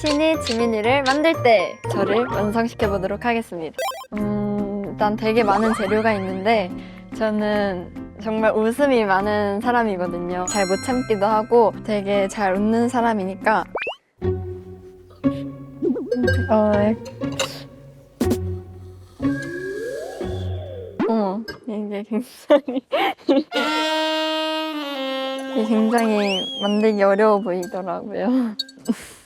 신이 지민이를 만들 때 저를 완성시켜 보도록 하겠습니다. 음, 일단 되게 많은 재료가 있는데 저는 정말 웃음이 많은 사람이거든요. 잘 못 참기도 하고 되게 잘 웃는 사람이니까 어, 어머, 이게 굉장히 이게 굉장히 만들기 어려워 보이더라고요.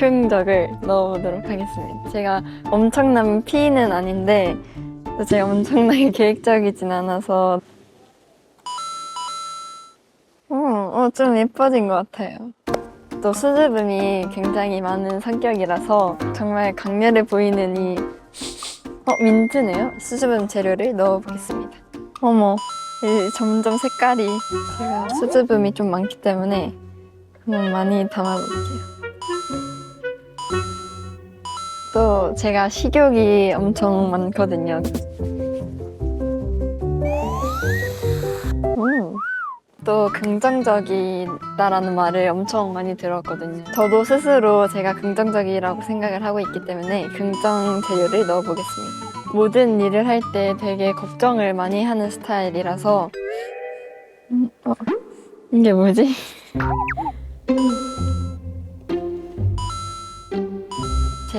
즉흥적을 넣어보도록 하겠습니다. 제가 엄청난 피는 아닌데 또 제가 엄청나게 계획적이진 않아서 어, 어, 좀 예뻐진 것 같아요. 또 수줍음이 굉장히 많은 성격이라서 정말 강렬해 보이는 이 어, 민트네요. 수줍음 재료를 넣어보겠습니다. 어머, 이 점점 색깔이 제가 수줍음이 좀 많기 때문에 한번 많이 담아볼게요. 또 제가 식욕이 엄청 많거든요. 음, 또 긍정적이다라는 말을 엄청 많이 들었거든요. 저도 스스로 제가 긍정적이라고 생각을 하고 있기 때문에 긍정 재료를 넣어보겠습니다. 모든 일을 할 때 되게 걱정을 많이 하는 스타일이라서 음, 어, 이게 뭐지?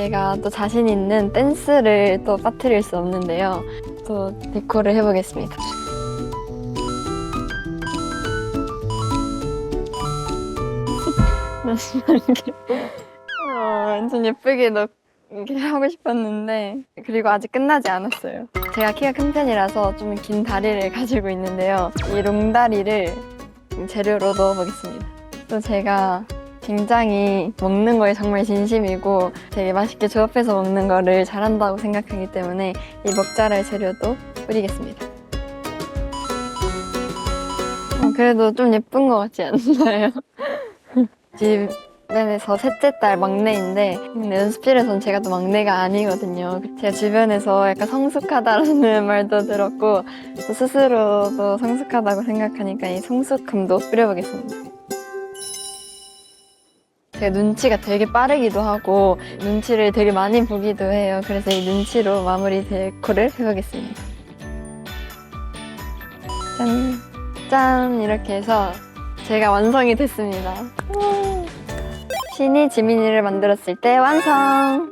제가 또 자신 있는 댄스를 또 빠뜨릴 수 없는데요. 또 데코를 해보겠습니다. 어, 완전 예쁘게 넣 이렇게 하고 싶었는데 그리고 아직 끝나지 않았어요. 제가 키가 큰 편이라서 좀 긴 다리를 가지고 있는데요. 이 롱다리를 재료로 넣어보겠습니다. 또 제가 굉장히 먹는 거에 정말 진심이고 되게 맛있게 조합해서 먹는 거를 잘한다고 생각하기 때문에 이 먹자랄 재료도 뿌리겠습니다. 어, 그래도 좀 예쁜 것 같지 않나요? 주변에서 셋째 딸 막내인데 근데 연습실에서는 제가 또 막내가 아니거든요. 제 주변에서 약간 성숙하다라는 말도 들었고 또 스스로도 성숙하다고 생각하니까 이 성숙함도 뿌려보겠습니다. 제가 눈치가 되게 빠르기도 하고 눈치를 되게 많이 보기도 해요. 그래서 이 눈치로 마무리 데코를 해보겠습니다. 짠! 짠! 이렇게 해서 제가 완성이 됐습니다. 신이 지민이를 만들었을 때 완성!